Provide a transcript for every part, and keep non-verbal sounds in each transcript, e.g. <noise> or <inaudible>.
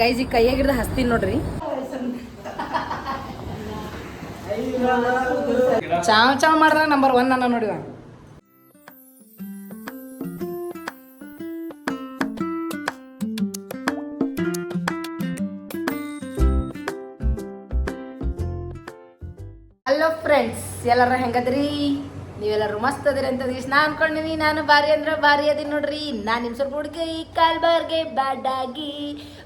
Guys ಈ ಕೈಯಾಗಿಡ್ದ ಹಸ್ತೀನಿ ನೋಡ್ರಿ. ಚಾವ್ ಚಾವ್ ಮಾಡ್ರ ನಂಬರ್ ಒನ್ ಅನ್ನ ನೋಡಿದ ಹಲೋ ಫ್ರೆಂಡ್ಸ್ ಎಲ್ಲರ ಹೆಂಗದ್ರಿ? ನೀವೆಲ್ಲರೂ ಮಸ್ತ್ ಅದಿರಿ ಅಂತ ದಿವ್ಸ ನಾ ಅನ್ಕೊಂಡಿನಿ. ನಾನು ಬಾರಿ ಅಂದ್ರೆ ಬಾರಿ ಅದೀನಿ ನೋಡ್ರಿ. ನಾನು ನಿಮ್ಮ ಸ್ವಲ್ಪ ಹುಡುಗಿ ಕಲ್ಬರ್ಗೆ ಬ್ಯಾಡಾಗಿ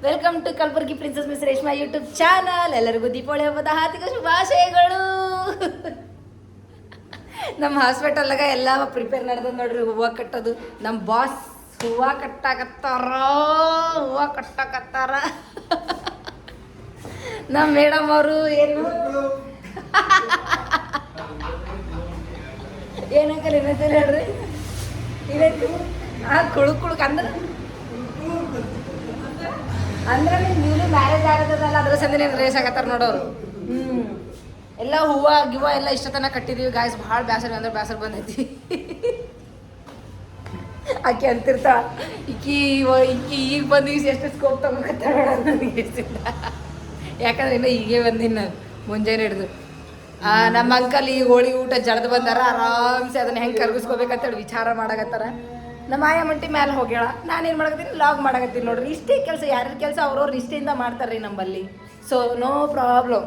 welcome to Kalburgi princess miss Reshma YouTube channel ಎಲ್ಲರಿಗೂ ದೀಪಾವಳಿ ಹಬ್ಬದ ಹಾರ್ದಿಕ ಶುಭಾಶಯಗಳು. <laughs> ನಮ್ಮ ಹಾಸ್ಪಿಟಲ್ನಾಗ ಎಲ್ಲ ಪ್ರಿಪೇರ್ ನಡೆದ ನೋಡ್ರಿ. ಹೂವು ಕಟ್ಟೋದು. <laughs> ನಮ್ಮ ಬಾಸ್ ಹೂವು ಕಟ್ಟಾಕತ್ತಾರ. ಹೂವು ಕಟ್ಟಾಕತ್ತಾರ. ನಮ್ಮ ಮೇಡಮ್ ಅವರು ಏನು? <laughs> ಏನಂಕಲ್ ಏನಂತಾರೆ ಹೇಳ್ರಿ ಇದಕ್ಕೆ ಆ ಕುಳುಕ್ ಕುಳುಕ್ ಅಂದ್ರೆ? ಅಂದ್ರೆ ನೀವು ಮ್ಯಾರೇಜ್ ಆಗತ್ತದಲ್ಲ, ಅದ್ರ ಸಂದಿನ ರೇಸ್ ಆಗತ್ತಾರ ನೋಡೋರು ಎಲ್ಲ ಹೂವ ಗಿವ ಎಲ್ಲ ಇಷ್ಟ ತನಕ ಕಟ್ಟಿದೀವಿ. ಗಾಯ್ಸ್ ಭಾಳ ಬೇಸರ ಅಂದ್ರೆ ಬ್ಯಾಸರು ಬಂದೈತಿ. ಆಕೆ ಅಂತಿರ್ತಾ ಈಕಿ ಈಕಿ ಈಗ ಬಂದು ಈಗ ಎಷ್ಟು ಸ್ಕೋಪ್ ತಗೋಕತ್ತಾಳ ನನಗೆ ಯಾಕಂದ್ರೆ ಇನ್ನು ಹೀಗೆ ಬಂದಿನಿ ಮುಂಜಾನೆ ಹಿಡಿದು. ನಮ್ಮ ಅಂಕಲ್ ಈ ಹೋಳಿ ಊಟ ಜಡ್ದು ಬಂದಾರ ಆರಾಮ್ಸೆ ಅದನ್ನ ಹೆಂಗೆ ಕರ್ಗಿಸ್ಕೋಬೇಕಂತೇಳಿ ವಿಚಾರ ಮಾಡಕತ್ತಾರ. ನಮ್ಮ ಆಯ ಮಂಟಿ ಮ್ಯಾಲೆ ಹೋಗ್ಯಾಳ ನಾನೇನು ಮಾಡಕತ್ತೀನಿ? ಲಾಗ್ ಮಾಡಕತ್ತೀನಿ ನೋಡ್ರಿ. ಇಷ್ಟೇ ಕೆಲಸ ಯಾರ್ಯಾರ ಕೆಲಸ ಅವ್ರವ್ರ ನಿಷ್ಠೆಯಿಂದ ಮಾಡ್ತಾರ್ರಿ ನಮ್ಮಲ್ಲಿ ಸೊ ನೋ ಪ್ರಾಬ್ಲಮ್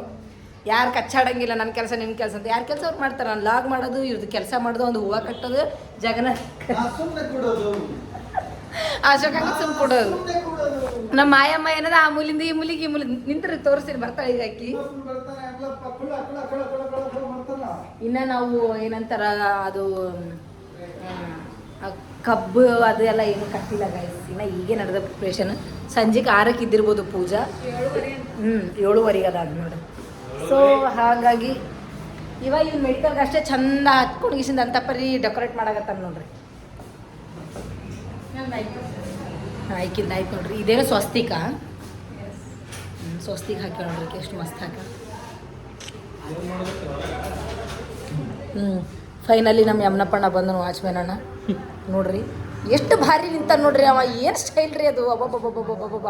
ಯಾರು ಕಚ್ಚಾಡಂಗಿಲ್ಲ ನನ್ನ ಕೆಲಸ ನಿಮ್ಮ ಕೆಲಸ ಅಂತ. ಯಾರು ಕೆಲಸ ಅವ್ರು ಮಾಡ್ತಾರೆ? ನಾನು ಲಾಗ್ ಮಾಡೋದು ಇವ್ರದ್ದು ಕೆಲಸ ಮಾಡೋದು ಒಂದು ಹೂವು ಕಟ್ಟೋದು ಜಗನ ಅಶೋಕ ಸುಮ್ಮನೆ ಕೊಡೋದು. ನಮ್ಮ ಮಾಯಮ್ಮ ಏನದ? ಆ ಮೂಲಿಂದ ಈ ಮೂಲಿಗೆ ಈ ಮೂಲಿ ನಿಂತ್ರಿ ತೋರಿಸ್ತೀನಿ ಬರ್ತಾಳೆ ಈಗ ಆಕಿ. ಇನ್ನ ನಾವು ಏನಂತಾರ ಅದು ಕಬ್ಬು ಅದು ಎಲ್ಲ ಏನು ಕಟ್ಟಿಲ್ಲ ಗೈಸ್ ಇನ್ನ ಈಗೇ ನಡೆದ ಪ್ರಿಪ್ರೇಷನ್ ಸಂಜೆಗೆ ಆರಕ್ಕೆ ಇದ್ದಿರ್ಬೋದು ಪೂಜಾ. ಹ್ಞೂ ಏಳುವರೆಗೆ ಅದ ನೋಡಿ. ಸೊ ಹಾಗಾಗಿ ಇವಾಗ ಇವ್ನು ಮೆಡಿಕಲ್ಗೆ ಅಷ್ಟೇ ಚಂದ ಹತ್ಕೊಂಡು ಗೀಸಿಂದ ಅಂತಪರಿ ಡೆಕೋರೇಟ್ ಮಾಡಾಕತ್ತಾನ ನೋಡ್ರಿ. ಆಯ್ಕಿಂದ ಆಯ್ತು ನೋಡ್ರಿ. ಇದೇನು ಸ್ವಸ್ತಿಕ? ಸ್ವಸ್ತಿಕ ಹಾಕಿ ನೋಡ್ರಿ ಎಷ್ಟು ಮಸ್ತ್ ಹಾಕ ಹ್ಞೂ ಫೈನಲಿ ನಮ್ಮ ಯಮ್ನಪ್ಪಣ್ಣ ಬಂದನು, ವಾಚ್ಮ್ಯಾನ್ ಅಣ್ಣ. ನೋಡ್ರಿ, ಎಷ್ಟು ಭಾರಿ ನಿಂತ ನೋಡ್ರಿ ಅವ, ಏನು ಸ್ಟೈಲ್ ರೀ ಅದು? ಅಬ್ಬಬ್ಬಬ್ಬಬ್ಬಬ್ಬಬ್ಬ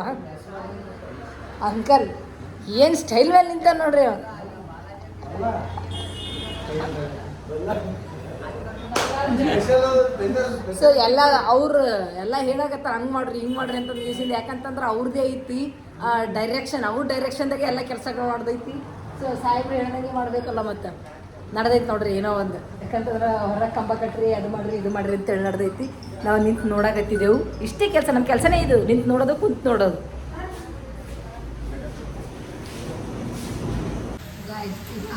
ಅಂಕಲ್, ಏನು ಸ್ಟೈಲ್ ಮೇಲೆ ನಿಂತ ನೋಡ್ರಿ ಅವ? ಸೊ ಎಲ್ಲ ಅವ್ರು ಎಲ್ಲ ಹೇಳಕತ್ತಾರ, ಹಂಗೆ ಮಾಡ್ರಿ, ಹಿಂಗೆ ಮಾಡ್ರಿ ಅಂತ ನಿಲ್ಸಿಂದ ಯಾಕಂತಂದ್ರೆ ಅವ್ರದ್ದೇ ಐತಿ ಡೈರೆಕ್ಷನ್ ಅವ್ರ ಡೈರೆಕ್ಷನ್ದಾಗೆ ಎಲ್ಲ ಕೆಲಸಗಳು ಮಾಡ್ದೈತಿ ಸೊ ಸಾಹೇಬ್ರು ಹೇಳ್ದಂಗೆ ಮಾಡಬೇಕಲ್ಲ ಮತ್ತೆ. ನಡೆದೈತಿ ನೋಡ್ರಿ, ಏನೋ ಒಂದು. ಯಾಕಂತಂದ್ರೆ ಹೊರ ಕಂಬ ಕಟ್ರಿ, ಅದು ಮಾಡ್ರಿ, ಇದು ಮಾಡ್ರಿ ಅಂತ ಹೇಳಿ ನಡೆದೈತಿ. ನಾವು ನಿಂತು ನೋಡಕತ್ತಿದ್ದೆವು ಇಷ್ಟೇ ಕೆಲಸ ನಮ್ಮ ಕೆಲಸನೇ ಇದು. ನಿಂತು ನೋಡೋದು, ಕುಂತು ನೋಡೋದು.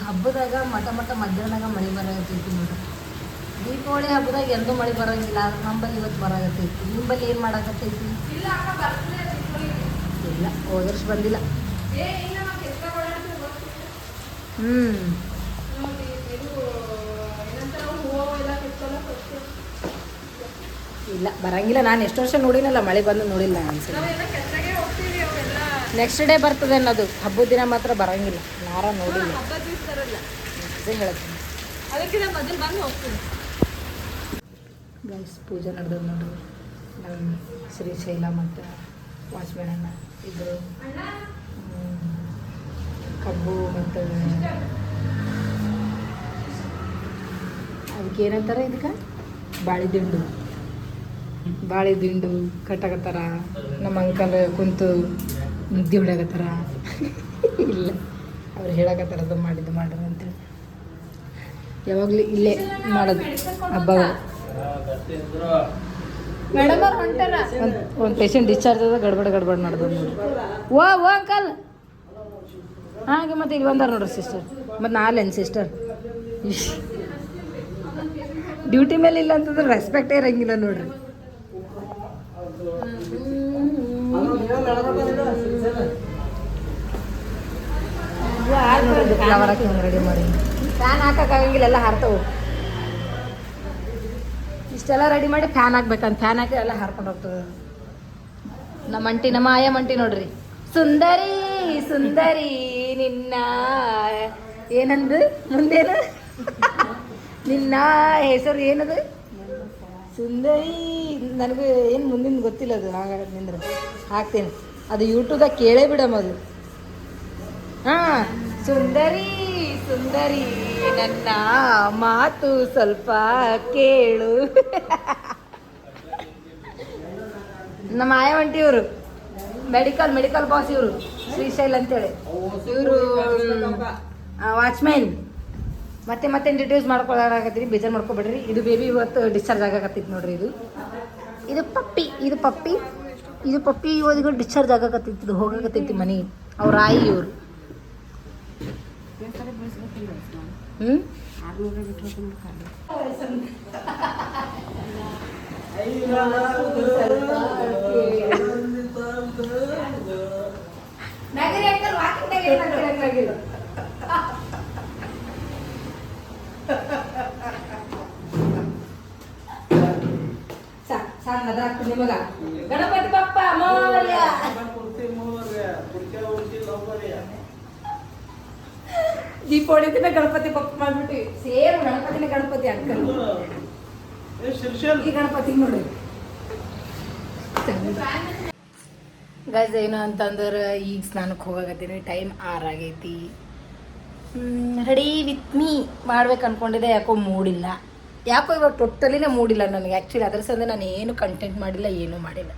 ಹಬ್ಬದಾಗ ಮಠ ಮಠ ಮಧ್ಯಾಹ್ನದಾಗ ಮಳೆ ಬರಾಕತ್ತೈತಿ ನೋಡ್ರಿ. ದೀಪಾವಳಿ ಹಬ್ಬದಾಗ ಎಂದು ಮಳೆ ಬರಂಗಿಲ್ಲ ನಂಬಲ್ಲಿ ಇವತ್ತು ಬರಾಕತ್ತೈತಿ. ನಿಂಬಲ್ಲಿ ಏನು ಮಾಡಾಕತ್ತೈತಿ? ಇಲ್ಲ ಹೋದ ವರ್ಷ ಬಂದಿಲ್ಲ. ಹ್ಞೂ ಇಲ್ಲ ಬರಂಗಿಲ್ಲ. ನಾನು ಎಷ್ಟು ವರ್ಷ ನೋಡಿನಲ್ಲ ಮಳೆ ಬಂದು ನೋಡಿಲ್ಲ ನೆಕ್ಸ್ಟ್ ಡೇ ಬರ್ತದೆ ಅನ್ನೋದು. ಹಬ್ಬದ ದಿನ ಮಾತ್ರ ಬರಂಗಿಲ್ಲ. ನಾರ ನೋಡಿಲ್ಲ. ಹೇಳ್ತೀನಿ ಅದಕ್ಕಿಂತ ಮೊದಲು ಬಂದು ಹೋಗ್ತೀನಿ ಗೈಸ್ ಪೂಜೆ ನಡೆದದ ನೋಡ್ರಿ. ನಮ್ಮ ಶ್ರೀಶೈಲ ಮತ್ತು ವಾಚ್ಮ್ಯಾನಣ್ಣ ಇಬ್ಬರು ಕಬ್ಬು ಮತ್ತು ಅದಕ್ಕೆ ಏನಂತಾರೆ ಇದಕ್ಕೆ? ಬಾಳೆ ದಿಂಡು. ಕಟ್ಟಾಕತ್ತಾರ ನಮ್ಮ ಅಂಕಲ್ ಕುಂತು ಮುದ್ದೆ ಹೊಡ್ಯಾಕತ್ತಾರ. ಇಲ್ಲ, ಅವ್ರು ಹೇಳಕತ್ತಾರ ಅದು ಮಾಡಿದ್ದು ಮಾಡ್ರಿ ಅಂತೇಳಿ. ಯಾವಾಗಲೂ ಇಲ್ಲೇ ಮಾಡೋದು ಹಬ್ಬಗಳು ಮೇಡಮ್ ಅವ್ರು ಹೊಂಟಾರ? ಒಂದು ಒಂದು ಪೇಷಂಟ್ ಡಿಸ್ಚಾರ್ಜ್ ಅದ ಗಡ್ಬಡ್ ಗಡ್ಬಡ್ ನೋಡಿ ಓ ಓ ಅಂಕಲ್. ಹಾಗೆ ಮತ್ತೆ ಇಲ್ಲಿ ಬಂದಾರ ನೋಡ್ರಿ ಸಿಸ್ಟರ್ ಮತ್ತು ನಾಲ್ಲೇನು ಸಿಸ್ಟರ್ ಡ್ಯೂಟಿ ಮೇಲೆ ಇಲ್ಲ ಅಂತಂದ್ರೆ ರೆಸ್ಪೆಕ್ಟೇ ಇರಂಗಿಲ್ಲ ನೋಡ್ರಿ. ಫ್ಲವರ್ ಹಾಕಿ ರೆಡಿ ಮಾಡಿ. ಫ್ಯಾನ್ ಹಾಕಕ್ಕಾಗಂಗಿಲ್ಲ ಎಲ್ಲ ಹಾರ್ತವು. ಇಷ್ಟೆಲ್ಲ ರೆಡಿ ಮಾಡಿ ಫ್ಯಾನ್ ಹಾಕ್ಬೇಕಂತ. ಫ್ಯಾನ್ ಹಾಕಿ ಎಲ್ಲ ಹಾರ್ಕೊಂಡು ಹೋಗ್ತದೆ. ನಮ್ಮ ಅಂಟಿ, ನಮ್ಮ ಆಯ ಮಂಟಿ ನೋಡ್ರಿ. ಸುಂದರಿ ಸುಂದರಿ ನಿನ್ನ. ಏನಂದು? ಮುಂದೇನು? ನಿನ್ನ ಹೆಸರು ಏನದು? ಸುಂದರಿ. ನನಗೆ ಏನು ಮುಂದಿನ ಗೊತ್ತಿಲ್ಲ ಅದು. ಹಾಗಾಗಿ ನಿಂದ್ರೆ. ಹಾಕ್ತೇನೆ. ಅದು ಯೂಟ್ಯೂಬ್ದಾಗ ಕೇಳೇ ಬಿಡಮ್ಮ ಅದು ಹಾ. ಸುಂದರಿ ಸುಂದರಿ, ನನ್ನ ಮಾತು ಸ್ವಲ್ಪ ಕೇಳು. ನಮ್ಮ ಆಯವಂಟಿ ಇವರು ಮೆಡಿಕಲ್ ಮೆಡಿಕಲ್ ಬಾಸ್ ಇವರು, ಶ್ರೀಶೈಲ್ ಅಂತೇಳಿ. ಇವರು ವಾಚ್ಮ್ಯಾನ್ ಮತ್ತೆ ಮತ್ತೆ ಇಂಟ್ರಡ್ಯೂಸ್ ಮಾಡ್ಕೊಳ್ಳಾಕತ್ತೀರಿ ಬೇಜಾರು ಮಾಡ್ಕೊಬೇಡ್ರಿ. ಇದು ಬೇಬಿ ಇವತ್ತು ಡಿಸ್ಚಾರ್ಜ್ ಆಗಕತ್ತೈತಿ ನೋಡ್ರಿ ಇದು. ಇದು ಪಪ್ಪಿ ಇದು ಪಪ್ಪಿ. ಇದು ಪಪ್ಪಿ ಇವತ್ತು ಡಿಸ್ಚಾರ್ಜ್ ಆಗಕತ್ತಿತ್ತು ಹೋಗಕತ್ತೈತಿ ಮನೆ ಅವ್ರ ಆಯಿ ಇವರು. सांग सांग दाखवून बघा गणपती बाप्पा मोर्या ನದ್ರಾಕ್ತು ನಿಮಗ ಗಣಪತಿ ಬಪ್ಪ ಮೌರ್ಯ ದೀಪಾವಳಿ ದಿನ ಗಣಪತಿ ಬಪ್ಪ ಮಾಡ್ಬಿಟ್ಟು ಸೇಮ್ ಗಣಪತಿನ ಗಣಪತಿ ಅಂಕಲ್ ಈ ಗಣಪತಿ ನೋಡಿ. ಗಾಯ್ಸ್ ಏನು ಅಂತಂದ್ರೆ ಈಗ ಸ್ನಾನಕ್ಕೆ ಹೋಗಾಕತ್ತೀನಿ. ಟೈಮ್ ಆರ್ ಆಗೈತಿ. ರೆಡಿ ವಿತ್ ಮೀ ಮಾಡ್ಬೇಕು ಅನ್ಕೊಂಡಿದ್ದೆ. ಯಾಕೋ ಮೂಡಿಲ್ಲ. ಯಾಕೋ ಇವಾಗ ಟೋಟಲಿನೇ ಮೂಡಿಲ್ಲ ನನಗೆ. ಆ್ಯಕ್ಚುಲಿ ಅದ್ರ ಸಂದ ನಾನು ಏನು ಕಂಟೆಂಟ್ ಮಾಡಿಲ್ಲ ಏನೂ ಮಾಡಿಲ್ಲ.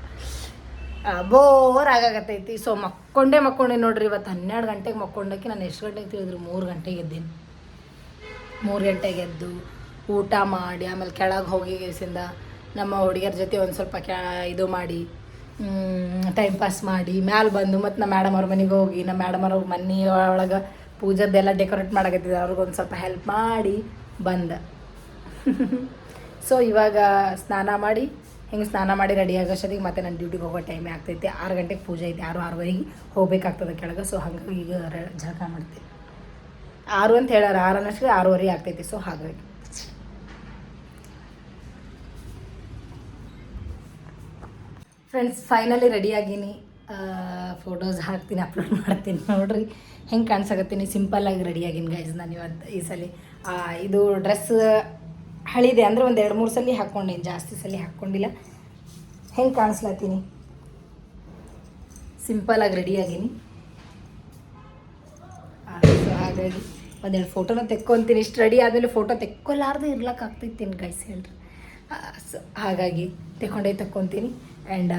ಬೋರ್ ಆಗಾಕತ್ತೈತಿ. ಸೊ ಮಕ್ಕೊಂಡೇ ಮಕ್ಕೊಂಡೆ ನೋಡ್ರಿ, ಇವತ್ತು ಹನ್ನೆರಡು ಗಂಟೆಗೆ ಮಕ್ಕೊಂಡಕ್ಕೆ ನಾನು ಎಷ್ಟು ಗಂಟೆಗೆ ತಿಳಿದ್ರು? ಮೂರು ಗಂಟೆಗೆ ಎದ್ದೀನಿ. ಮೂರು ಗಂಟೆಗೆ ಎದ್ದು ಊಟ ಮಾಡಿ, ಆಮೇಲೆ ಕೆಳಗೆ ಹೋಗಿ ಕೇಸಿಂದ ನಮ್ಮ ಹುಡುಗಿಯರ ಜೊತೆ ಒಂದು ಸ್ವಲ್ಪ ಕ್ಯಾ, ಇದು ಮಾಡಿ ಟೈಮ್ ಪಾಸ್ ಮಾಡಿ, ಮ್ಯಾಲೆ ಬಂದು ಮತ್ತು ನಮ್ಮ ಮೇಡಮ್ ಅವ್ರ ಮನೆಗೆ ಹೋಗಿ, ನಮ್ಮ ಮೇಡಮ್ ಅವ್ರ ಮನೆ ಒಳಗೆ ಪೂಜಾದೆಲ್ಲ ಡೆಕೋರೇಟ್ ಮಾಡಕತ್ತಿದ್ದೆ ಅವ್ರಿಗೊಂದು ಸ್ವಲ್ಪ ಹೆಲ್ಪ್ ಮಾಡಿ ಬಂದ. <laughs> ಸೊ ಇವಾಗ ಸ್ನಾನ ಮಾಡಿ ಹಿಂಗೆ ಸ್ನಾನ ಮಾಡಿ ರೆಡಿ ಆಗೋಷ್ಟೊತ್ತಿಗೆ ಮತ್ತೆ ನನ್ನ ಡ್ಯೂಟಿಗೆ ಹೋಗೋ ಟೈಮೇ ಆಗ್ತೈತಿ. ಆರು ಗಂಟೆಗೆ ಪೂಜೆ ಐತೆ. ಆರು, ಆರುವರೆಗೆ ಹೋಗಬೇಕಾಗ್ತದೆ ಕೆಳಗೆ. ಸೊ ಹಾಗಾಗಿ ಈಗ ಜಳಕ ಮಾಡ್ತೀನಿ ಆರು ಅಂತ ಹೇಳಾರ ಆರು ಅನ್ನಷ್ಟು ಆರೂವರೆ ಆಗ್ತೈತಿ. ಸೊ ಹಾಗಾಗಿ. ಫ್ರೆಂಡ್ಸ್ ಫೈನಲಿ ರೆಡಿ ಆಗೀನಿ. ಫೋಟೋಸ್ ಹಾಕ್ತೀನಿ ಅಪ್ಲೋಡ್ ಮಾಡ್ತೀನಿ. ನೋಡ್ರಿ, ಹೆಂಗೆ ಕಾಣಿಸಕತ್ತೀನಿ. ಸಿಂಪಲ್ಲಾಗಿ ರೆಡಿ ಆಗಿನಿ ಗೈಸ್ ನಾನು ಇವತ್ತು ಈ ಸಲ. ಇದು ಡ್ರೆಸ್ ಹಳಿದೆ ಅಂದರೆ ಒಂದು ಎರಡು ಮೂರು ಸಲ ಹಾಕ್ಕೊಂಡೇನು ಜಾಸ್ತಿ ಸಲ ಹಾಕ್ಕೊಂಡಿಲ್ಲ ಹೆಂಗೆ ಕಾಣಿಸ್ಲತ್ತೀನಿ? ಸಿಂಪಲಾಗಿ ರೆಡಿ ಆಗೀನಿ. ಸೊ ಹಾಗಾಗಿ ಒಂದೆರಡು ಫೋಟೋನ ತೆಕ್ಕೊತೀನಿ. ಇಷ್ಟು ರೆಡಿ ಆದಮೇಲೆ ಫೋಟೋ ತೆಕ್ಕೊಲಾರ್ದು ಇರ್ಲಕ್ಕೆ ಆಗ್ತೈತೀನಿ ಗೈಸ್ ಹೇಳ್ರಿ. ಸೊ ಹಾಗಾಗಿ ತೆಕ್ಕೊಂಡೇ ತಕ್ಕೊತೀನಿ. ಆ್ಯಂಡ್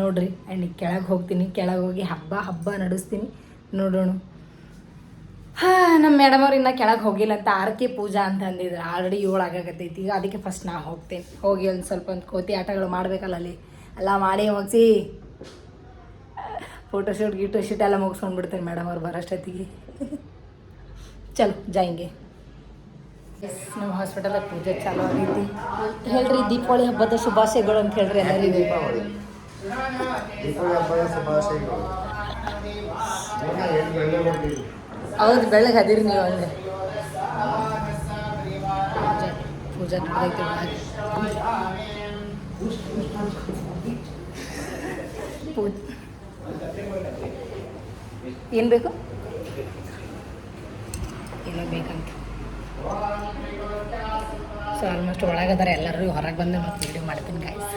ನೋಡ್ರಿ ಆ್ಯಂಡ್ ಕೆಳಗೆ ಹೋಗ್ತೀನಿ. ಕೆಳಗೆ ಹೋಗಿ ಹಬ್ಬ ಹಬ್ಬ ನಡೆಸ್ತೀನಿ. ನೋಡೋಣ. ಹಾಂ ನಮ್ಮ ಮೇಡಮ್ ಅವ್ರು ಇನ್ನೂ ಕೆಳಗೆ ಹೋಗಿಲ್ಲ ಅಂತ ಆರತಿ ಪೂಜಾ ಅಂತ ಅಂದಿದ್ರು. ಆಲ್ರೆಡಿ ಏಳು ಆಗಾಕತ್ತೈತಿ. ಈಗ ಅದಕ್ಕೆ ಫಸ್ಟ್ ನಾ ಹೋಗ್ತೇನೆ. ಹೋಗಿ ಒಂದು ಸ್ವಲ್ಪ ಒಂದು ಕೋತಿ ಆಟಗಳು ಮಾಡಬೇಕಲ್ಲ ಅಲ್ಲಿ. ಎಲ್ಲ ಮಾಡಿ ಮುಗಿಸಿ. ಫೋಟೋಶೂಟ್ ಗೀಟೋ ಶೂಟ್ ಎಲ್ಲ ಮುಗಿಸ್ಕೊಂಡು ಬಿಡ್ತೇನೆ ಮೇಡಮ್ ಅವ್ರು ಬರೋಷ್ಟೊತ್ತಿಗೆ. ಚಲೋ ಜಾಯಿಂಗೆ ನಮ್ಮ ಹಾಸ್ಪಿಟಲ್ ಪೂಜೆ ಚಾಲು ಆಗೈತಿ. ಹೇಳ್ರಿ, ದೀಪಾವಳಿ ಹಬ್ಬದ ಶುಭಾಶಯಗಳು ಅಂತ ಹೇಳ್ರಿ ಎಲ್ಲರಿಗೂ. ದೀಪಾವಳಿ. ಹಬ್ಬದ ಶುಭಾಶಯಗಳು. ಹೌದು, ಬೆಳಗ್ಗೆ ಅದಿರಿ ನೀವು ಅಲ್ಲಿ ಪೂಜೆ ನಡೆದೈತೆ ಏನು ಬೇಕು? ಏನೋ ಬೇಕಂತ. ಸೊ ಆಲ್ಮೋಸ್ಟ್ ಒಳಗದಾರ ಎಲ್ಲರೂ ಹೊರಗೆ ಬಂದು ಮತ್ತೆ ವಿಡಿಯೋ ಮಾಡ್ತೀನಿ ಗಾಯ್ಸ್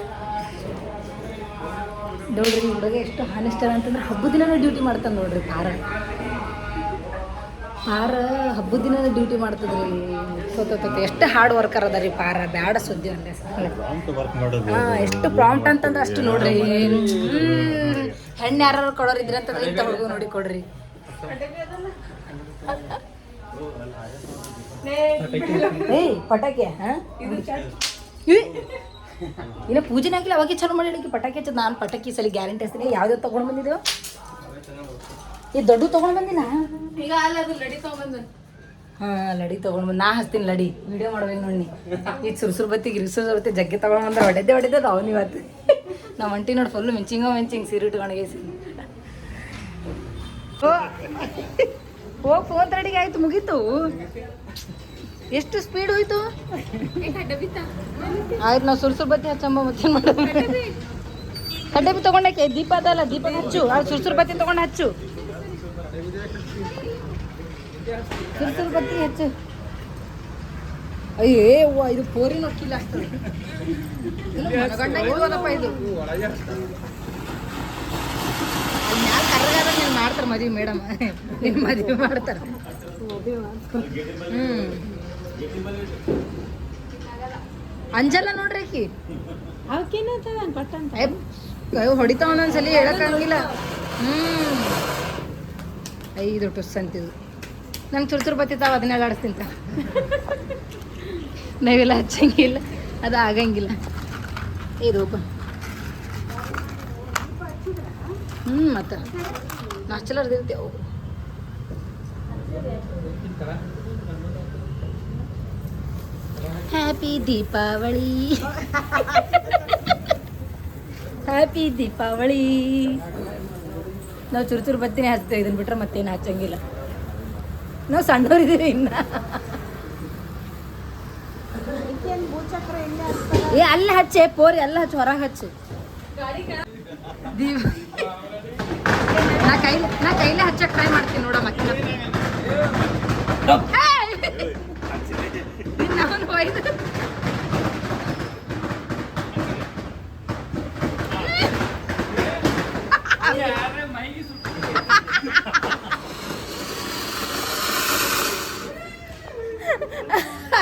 ನೋಡ್ರಿ ಹುಡುಗ ಎಷ್ಟು ಹಾನಿಸ್ತಾರೆ ಅಂತಂದ್ರೆ ಹಬ್ಬದ ದಿನವೇ ಡ್ಯೂಟಿ ಮಾಡ್ತಾನೆ ನೋಡ್ರಿ ಪಾರ ಪಾರ ಹಬ್ಬದ ದಿನ ಡ್ಯೂಟಿ ಮಾಡ್ತದ್ರಿ ಸೋತೋತ ಎಷ್ಟು ಹಾರ್ಡ್ ವರ್ಕರ್ ಅದ ರೀ ಪಾರ ಬ್ಯಾಡ ಸುದ್ದಿ ಒಂದೇ ಹಾ ಎಷ್ಟು ಪ್ರಾಂಪ್ಟ್ ಅಂತಂದ್ರೆ ಅಷ್ಟು ನೋಡ್ರಿ. ಹೆಣ್ಣು ಯಾರು ಕೊಡೋರು ಇದ್ರೆ ಅಂತಂದ್ರೆ ಇಂಥ ಹುಡುಗ ನೋಡಿ ಕೊಡ್ರಿ. ಏಯ್ ಪಟಾಕಿ ಹಾ? ಇನ್ನ ಪೂಜೆನೇ ಆಗಿಲ್ಲ ಅವಾಗೆ ಚಾಲೂ ಮಾಡಿ ಪಟಾಕಿ ಹಚ್ಚದ್. ನಾನು ಪಟಾಕಿ ಸಲ ಗ್ಯಾರಂಟಿ ಹಚ್ತೀನಿ. ಯಾವ್ದು ತಗೊಂಡ್ ಬಂದಿದ್ದೇವೆ ಈ ದೊಡ್ಡ ತಗೊಂಡ್ ಬಂದಿನ? ಈಗ ಅಲ್ಲ ಅದು ಲಡಿ ತಗೊಂಡ್ ಹಾ ಲಡಿ ತಗೊಂಡ್ ಬಂದ್ ನಾ ಹಚ್ತೀನಿ ಲಡಿ ವಿಡಿಯೋ ಮಾಡ್ಬೇಕು ನೋಡಿ ಈಗ ಸುರ್ಸುರ್ ಬತ್ತಿ ಗಿರ್ಸುರ್ ಬತ್ತಿ ಜಗ್ಗೆ ತಗೊಂಡ್ ಬಂದ್ರೆ ಹೊಡೆದೇ ಹೊಡೆದ ಅವನು ಇವತ್ತು ನಾವು ಒಂಟಿ ನೋಡಿ ಫುಲ್ ಮಿಂಚಿಂಗ ಮಿಂಚಿಂಗ್ ಸೀರೆ ಇಟ್ಕೊಂಡೇಸಿ ಓ ಫೋನ್ ರೆಡಿಗೆ ಆಯ್ತು ಮುಗೀತು. ಎಷ್ಟು ಸ್ಪೀಡ್ ಹೋಯ್ತು? ಆಯ್ತು ನಾವು ಸುರ್ಸುರ್ ಬತ್ತಿ ಹಚ್ಚಂಬ ಮತ್ತೆ ಮಾಡೋದು? ಕಡ್ಡೆ ಬಿ ತಗೊಂಡಕ್ಕೆ ದೀಪ ಅದಲ್ಲ ದೀಪ ಹಚ್ಚು. ಆ ಸುರ್ಸುರ್ ಬತ್ತಿ ತಗೊಂಡು ಹಚ್ಚು. ಸುರ್ಸುರ್ ಬತ್ತಿ ಹಚ್ಚು. ಅಯ್ಯೇ ಅವ್ವ ಇದು ಪೋರಿನ ಅಕ್ಕಿಲ್ಲ ಅಷ್ಟು. ಇದು ಮ್ಯಾಲ ಕರ್ರಗಾರ ನೀನು ಮಾಡ್ತಾರೆ ಮದುವೆ ಮೇಡಮ್? ನಿನ್ನ ಮದುವೆ ಮಾಡ್ತಾರೆ. ಹ್ಞೂ ಅಂಜಲ್ಲ ನೋಡ್ರಿ ಆಕಿ. ಅವಕ್ಕೇನಂತ ನಾನು ಅಯ್ಯೋ ಹೊಡಿತಾವ ಒಂದೊಂದ್ಸಲಿ ಹೇಳಕ್ಕಾಗಿಲ್ಲ ಹ್ಞೂ ಐದು ಟುಸ್ ಅಂತಿದ್ದು ನಂಗೆ ಚುರು ಬತ್ತಿತ್ತಾವ ಅದನ್ನೆಲ್ಲ ಆಡಿಸ್ತಿಂತ ನಾವೆಲ್ಲ ಹಚ್ಚಂಗಿಲ್ಲ, ಅದು ಆಗಂಗಿಲ್ಲ. ಇದು ಹ್ಞೂ ಮತ್ತೆ. ನಾಷ್ಟೆಲ್ಲ ಅರ್ದಿರ್ತೇವೆ ಹ್ಯಾಪಿ ದೀಪಾವಳಿ ಹ್ಯಾಪಿ ದೀಪಾವಳಿ ನಾವು ಚುರು ಚುರು ಬತ್ತಿನೇ ಹಚ್ತೇವೆ ಇದನ್ನು ಬಿಟ್ರೆ ಮತ್ತೇನು ಹಚ್ಚಂಗಿಲ್ಲ. ನಾವು ಸಣ್ಣವರಿದ್ದೀವಿ ಇನ್ನ. ಏ ಅಲ್ಲ ಹಚ್ಚೆ ಪೋರಿ ಎಲ್ಲ ಹಚ್ಚು ಹೊರಗೆ ಹಚ್ಚು. ನಾ ಕೈಲಿ ನಾ ಕೈಲೇ ಹಚ್ಚಕ್ಕೆ ಟ್ರೈ ಮಾಡ್ತೀನಿ ನೋಡ ಮತ್ತೆ ನಾನು ಹೋಯ್ತು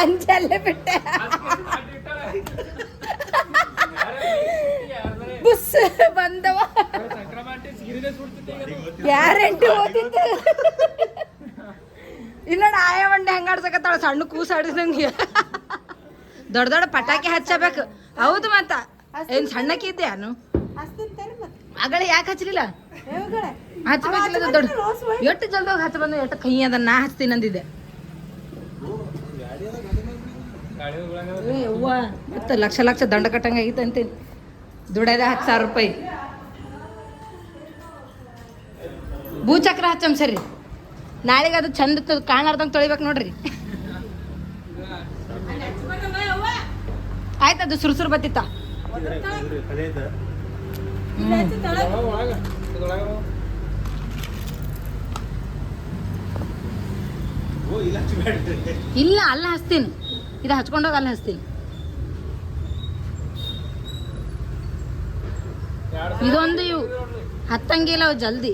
ಅಂಚಲ್ಲೇ ಬಿಟ್ಟೆ. ಬುಸ್ ಬಂದವ. ಗ್ಯಾರಂಟಿ ಓದಿದ್ದೆ. ಇಲ್ಲ ಆಯ ಮಂಡೆ ಹೆಂಗಾಡ್ಸಕತ್ತಾಳ ಸಣ್ಣ ಕೂಸ ಆಡಿಸ್ದಂಗೆ ದೊಡ್ಡ ದೊಡ್ಡ ಪಟಾಕಿ ಹಚ್ಚಬೇಕು. ಹೌದು ಮತ್ತ ಏನ್ ಸಣ್ಣಕ್ಕೆ ಇದ್ದೆ ನಾನು ಆಗಳೆ ಯಾಕೆ ಹಚ್ಚಲಿಲ್ಲ ಹಚ್ಚಬೇಕಿಲ್ಲ ದೊಡ್ಡ ಎಷ್ಟು ಜಲ್ದಾಗ ಹಚ್ಚ ಬಂದು ಎಷ್ಟು ಕೈ ಅದನ್ನ ನಾ ಹಚ್ತೀನಿ ಅಂದಿದ್ದೆ ಏ ಅವ್ವ, ಮತ್ತೆ ಲಕ್ಷ ಲಕ್ಷ ದಂಡ ಕಟ್ಟಂಗ ಆಗಿತ್ತು ಅಂತೀನಿ ದುಡ್ಯದ ಹತ್ತು ಸಾವಿರ ರೂಪಾಯಿ. ಭೂಚಕ್ರ ಹಚ್ಚಮ್ ಸರಿ. ನಾಳೆಗೆ ಅದು ಚಂದ ಕಾಣಾರ್ದಂಗೆ ತೊಳಿಬೇಕು ನೋಡ್ರಿ. ಆಯ್ತು ಅದು ಸುರುಸುರು ಬತ್ತಿತ್ತ. ಇಲ್ಲ, ಅಲ್ಲ ಹಚ್ತೀನಿ. ಇದು ಹಚ್ಕೊಂಡೋಗಿ ಅಲ್ಲಿ ಹಚ್ತೀನಿ. ಇದೊಂದು ಇವು. ಹತ್ತಂಗಿಲ್ಲ ಅವು ಜಲ್ದಿ.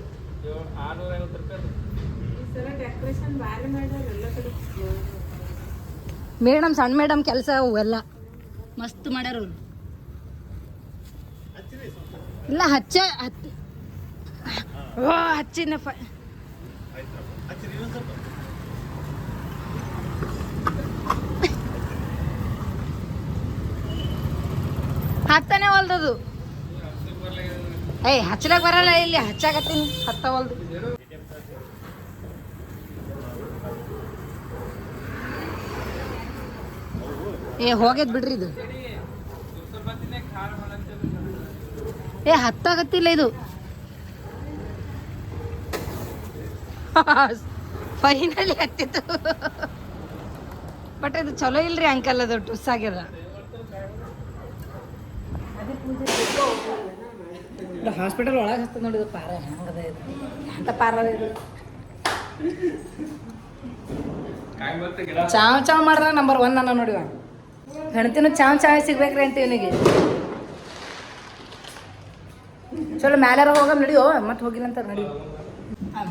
ಮೇಡಮ್ ಸಣ್ಣ ಮೇಡಮ್ ಕೆಲಸ ಅವೆಲ್ಲ ಮಸ್ತ್ ಮಾಡ್ಯಾರ ಅವ್ರು. ಇಲ್ಲ, ಹಚ್ಚ, ಹತ್ತಿ. ಓ ಹಚ್ಚಿನಪ್ಪ ಹತ್ತನೇ ಹೊಲ್ದದು. ಏಯ್ ಹಚ್ಚಲಾಗ ಬರಲ್ಲ, ಇಲ್ಲಿ ಹಚ್ಚಾಕತ್ತೀನಿ. ಹತ್ತ ಹೊಲ್ದು. ಏ, ಹೋಗ್ಯದ ಬಿಡ್ರಿ ಇದು. ಏ, ಹತ್ತಾಗತ್ತಿಲ್ಲ ಇದು. ಫೈನಲಿ ಹತ್ತಿತ್ತು. ಬಟ್ ಇದು ಚಲೋ ಇಲ್ರಿ, ಅಂಕಲ್ ಅದು ಟುಸ್ ಆಗ್ಯದ ಹಾಸ್ಪಿಟಲ್ ಒಳಗೆ ಹತ್ತದ ನೋಡಿ ಪಾರ ಹೆಂಗದ ಇದು? ಅಂತ ಪಾರ ಇದು ಚಾವ್ ಚಾವ್ ಮಾಡಿದಾಗ ನಂಬರ್ ಒನ್ ಅನ್ನ ನೋಡಿವ. ಹೆಣ್ತಿನೂ ಚಾವ್ ಚಾವ್ ಸಿಗ್ಬೇಕ್ರಿ ಅಂತ ಇವನಿಗೆ. ಚಲೋ, ಮ್ಯಾಲಾರ ಹೋಗ ನಡಿಯೋ ಮತ್ತೆ ಹೋಗಿಲ್ಲ ಅಂತ ನಡಿ.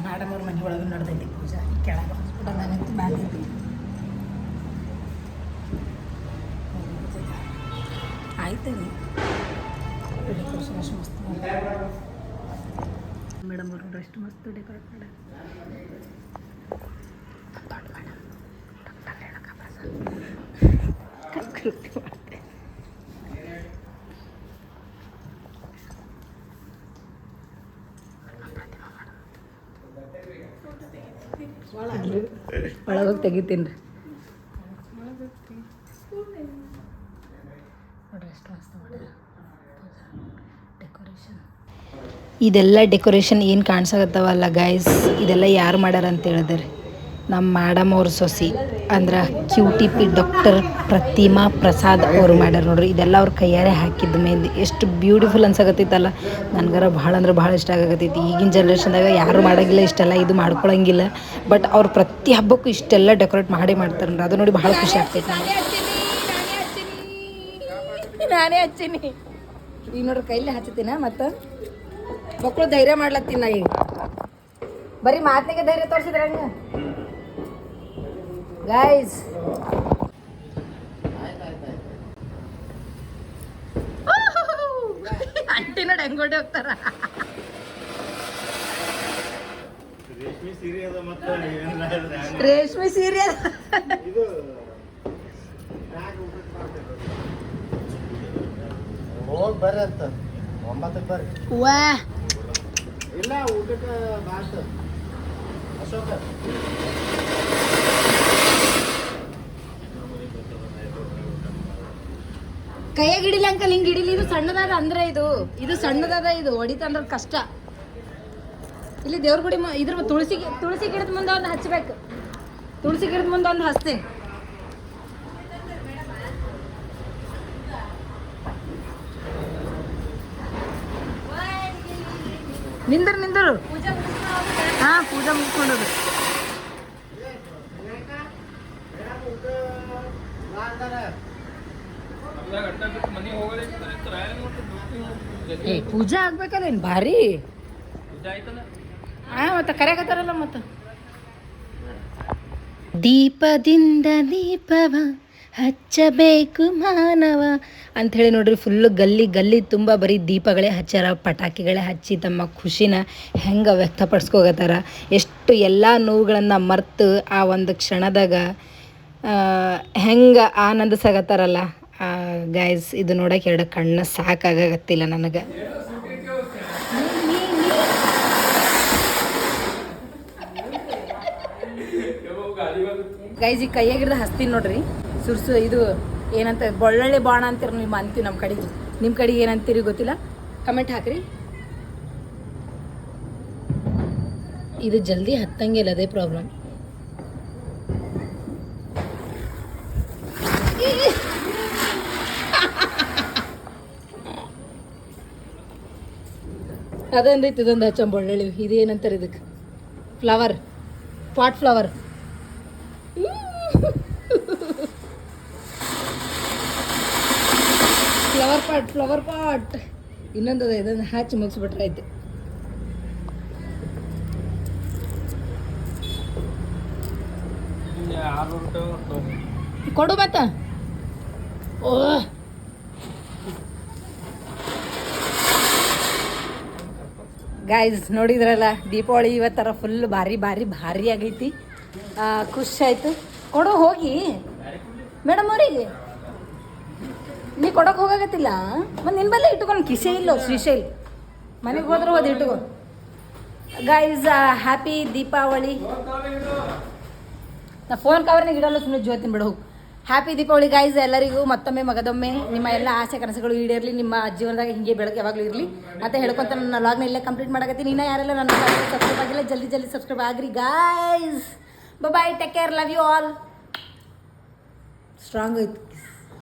ಮೇಡಮ್ ಅವ್ರ ಮನೆ ಒಳಗೆ ನಡೆದೈತಿ ಪೂಜಾ ಕೆಳಗೆ ಹಾಸ್ಪಿಟಲ್ ನಾನಂತೂ ಮ್ಯಾಲೆ ಆಯ್ತು. ಡೆಕೋರೇಷನ್ ಅಷ್ಟು ಮಸ್ತ್ ಮೇಡಮ್ ಅವರು ಎಷ್ಟು ಮಸ್ತ್ ಡೆಕೋರೇಟ್ ಮಾಡ್ಯಾರ ಒಳಗೋಗಿ ತೆಗಿತೀನಿ ರೀ. ನೋಡ್ರಿ, ಎಷ್ಟು ಮಸ್ತ್ ಮಾಡ್ಯಾರ ಇದೆಲ್ಲ ಡೆಕೋರೇಷನ್ ಏನು ಕಾಣಿಸಕತ್ತವಲ್ಲ ಗೈಸ್ ಇದೆಲ್ಲ ಯಾರು ಮಾಡ್ಯಾರ ಅಂತ ಹೇಳಿದ್ರೆ? ನಮ್ಮ ಮೇಡಮ್ ಅವ್ರ ಸೊಸಿ, ಅಂದ್ರೆ Q T P doctor Pratima Prasad ಅವರು ಮಾಡ್ಯಾರ ನೋಡ್ರಿ. ಇದೆಲ್ಲ ಅವ್ರ ಕೈಯಾರೆ ಹಾಕಿದ ಮೇಲೆ ಎಷ್ಟು ಬ್ಯೂಟಿಫುಲ್ ಅನ್ಸಕತ್ತೈತಲ್ಲ. ನನಗರ ಭಾಳ ಅಂದ್ರೆ ಭಾಳ ಇಷ್ಟ ಆಗಕತ್ತೈತಿ. ಈಗಿನ ಜನ್ರೇಷನ್ದಾಗ ಯಾರು ಮಾಡೋಂಗಿಲ್ಲ, ಇಷ್ಟೆಲ್ಲ ಇದು ಮಾಡ್ಕೊಳಂಗಿಲ್ಲ. ಬಟ್ ಅವ್ರು ಪ್ರತಿ ಹಬ್ಬಕ್ಕೂ ಇಷ್ಟೆಲ್ಲ ಡೆಕೋರೇಟ್ ಮಾಡಿ ಮಾಡ್ತಾರೆ ಅದು ನೋಡಿ ಭಾಳ ಖುಷಿ ಆಗ್ತೈತಿ ನಾನೇ ಈಗ ನೋಡ್ರಿ ಕೈಲಿ ಹಚ್ಚತೀನ ಮತ್ತು ಮಕ್ಕಳು ಧೈರ್ಯ ಮಾಡ್ಲತ್ತೀನಿ ನಾ ಈಗ. ಬರೀ ಮಾತಿಗೆ ಧೈರ್ಯ ತೋರಿಸಿದ್ರೆ ಹಂಗ? ಗಾಯ್ಸ್ ಅಂಟಿ ನೋಡಿ ಹೆಂಗೋಡಿ <laughs> ಹೋಗ್ತಾರ. ರೇಷ್ಮೆ ಸೀರೆ ಅದ ಮತ್ತೆ ಏನಿಲ್ಲ ಹೇಳ್ರಿ, ಹಂಗ. ರೇಷ್ಮೆ ಸೀರೆ ಇದು ಮ್ಯಾಗ್ ಊಟಕ್ಕೆ ಮಾಡ್ತೇವೆ. ಹೋಗ್ ಬರ್ರಿ ಅಂತ. ಒಂಬತ್ತಕ್ಕೆ ಬರ್ರಿ. ವಾ. ಇಲ್ಲ ಊಟಕ್ಕೆ ಬಾತ ಅಶೋಕ. ಕೈಯಾಗ ಹಿಡಿಲಿ ಅಂಕಲ್ ಹಿಂಗ್ ಹಿಡಿಲಿ. ಇದು ಸಣ್ಣದಾದ ಅಂದ್ರೆ ಇದು. ಇದು ಸಣ್ಣದಾದ ಇದು. ಹೊಡಿತಂದ್ರ ಕಷ್ಟ. ಇಲ್ಲಿ ದೇವ್ರ ಗುಡಿ ಇದ್ರ ತುಳಸಿ ತುಳಸಿ ಗಿಡದ ಮುಂದೆ ಒಂದು ಹಚ್ಬೇಕು. ತುಳಸಿ ಗಿಡದ ಮುಂದೆ ಒಂದು ಹಚ್ತೀನಿ ನಿಂದ್ರು, ನಿಂದರು. ಹಾ, ಪೂಜಾ ಮುಗಿಸ್ಕೊಂಡೋದು ಏ, ಪೂಜಾ ಆಗ್ಬೇಕಲ್ಲ ಏನ್ ಭಾರಿ. ಹಾ, ಮತ್ತೆ ಕರೆಯಕತ್ತಾರಲ್ಲ ಮತ್ತ. ದೀಪದಿಂದ ದೀಪವ ಹಚ್ಚಬೇಕು ಮಾನವ. ಅಂಥೇಳಿ ನೋಡ್ರಿ ಫುಲ್ಲು ಗಲ್ಲಿ ಗಲ್ಲಿ ತುಂಬ ಬರೀ ದೀಪಗಳೇ ಹಚ್ಚಾರ, ಪಟಾಕಿಗಳೇ ಹಚ್ಚಿ ತಮ್ಮ ಖುಷಿನ ಹೆಂಗೆ ವ್ಯಕ್ತಪಡಿಸ್ಕೋಗತ್ತಾರ. ಎಷ್ಟು ಎಲ್ಲ ನೋವುಗಳನ್ನು ಮರೆತು ಆ ಒಂದು ಕ್ಷಣದಾಗ ಹೆಂಗೆ ಆನಂದಿಸಾಗತ್ತಾರಲ್ಲ. ಗೈಸ್ ಇದು ನೋಡಕ್ಕೆ ಎರಡು ಕಣ್ಣು ಸಾಕಾಗತ್ತಿಲ್ಲ ನನಗೆ. ಗೈಸ್ ಈ ಕೈಯಾಗಿಡ್ದು ಹಸ್ತೀನಿ ನೋಡ್ರಿ. ಸುರ್ಸು, ಇದು ಏನಂತ, ಬೊಳ್ಳೊಳ್ಳೆ ಬಾಣ ಅಂತೀರ ನೀವು ಅಂತೀವಿ ನಮ್ಮ ಕಡೆಗೆ. ನಿಮ್ಮ ಕಡೆಗೆ ಏನಂತೀರಿ ಗೊತ್ತಿಲ್ಲ? ಕಮೆಂಟ್ ಹಾಕ್ರಿ. ಇದು ಜಲ್ದಿ ಹತ್ತಂಗಿಲ್ಲ ಅದೇ ಪ್ರಾಬ್ಲಮ್ ಅದೇನೈತಿ ಇದೊಂದು ಹಚ್ಚಂ ಇದೇನಂತಾರೆ ಇದಕ್ಕೆ? Flower pot flower flower pot flower pot ಇನ್ನೊಂದು ಅದ ಇದೊಂದು ಹಚ್ಚಿ ಮುಗಿಸ್ಬಿಟ್ರೆ ಆಯ್ತು. ಕೊಡು ಮತ್ತ ಓ. ಗಾಯ್ಸ್ ನೋಡಿದ್ರಲ್ಲ ದೀಪಾವಳಿ ಇವತ್ತರ ಫುಲ್ ಭಾರಿ ಭಾರಿ ಭಾರಿ ಆಗೈತಿ. ಖುಷಿ ಆಯ್ತು. ಕೊಡು ಹೋಗಿ. ಮೇಡಮ್ ಅವ್ರಿಗೆ. ನೀ ಕೊಡಕ್ ಹೋಗಾಗತ್ತಿಲ್ಲ ಮತ್ತು ನಿನ್ ಬಲ್ಲೇ ಇಟ್ಕೊಂಡು ಕಿಸೆ ಇಲ್ಲೋ ಶ್ರೀಶೈಲ್ ಮನೆಗೆ ಹೋದ್ರೆ ಹೋದ್ ಇಟ್ಕೊ. Guys happy Deepavali. ನಾ ಫೋನ್ ಕವರ್ನಾಗ ಇಡಲ್ಲ ಸುಮ್ಮನೆ ಜ್ಯೋತಿ ಬಿಡು. ಹ್ಯಾಪಿ ದೀಪಾವಳಿ ಗೈಸ್ ಎಲ್ಲರಿಗೂ. ಮತ್ತೊಮ್ಮೆ ಮಗದೊಮ್ಮೆ. ನಿಮ್ಮ ಎಲ್ಲ ಆಸೆ, ಕನಸುಗಳು ಈಡೇರಲಿ. ನಿಮ್ಮ ಜೀವನದಾಗ ಹಿಂಗೆ ಬೆಳಗ್ಗೆ ಯಾವಾಗಲೂ ಇರಲಿ. ಮತ್ತೆ ಹೇಳ್ಕೊಂತ ನನ್ನ ಲಾಗ್ನ ಇಲ್ಲೇ ಕಂಪ್ಲೀಟ್ ಮಾಡಕತ್ತೀನಿ. ಇನ್ನೂ ಯಾರೆಲ್ಲ ನನ್ನ ಸಬ್ಸ್ಕ್ರೈಬ್ ಆಗಿಲ್ಲ, ಜಲ್ದಿ ಜಲ್ದಿ subscribe agri guys bye take care love you all strong ಆಯ್ತು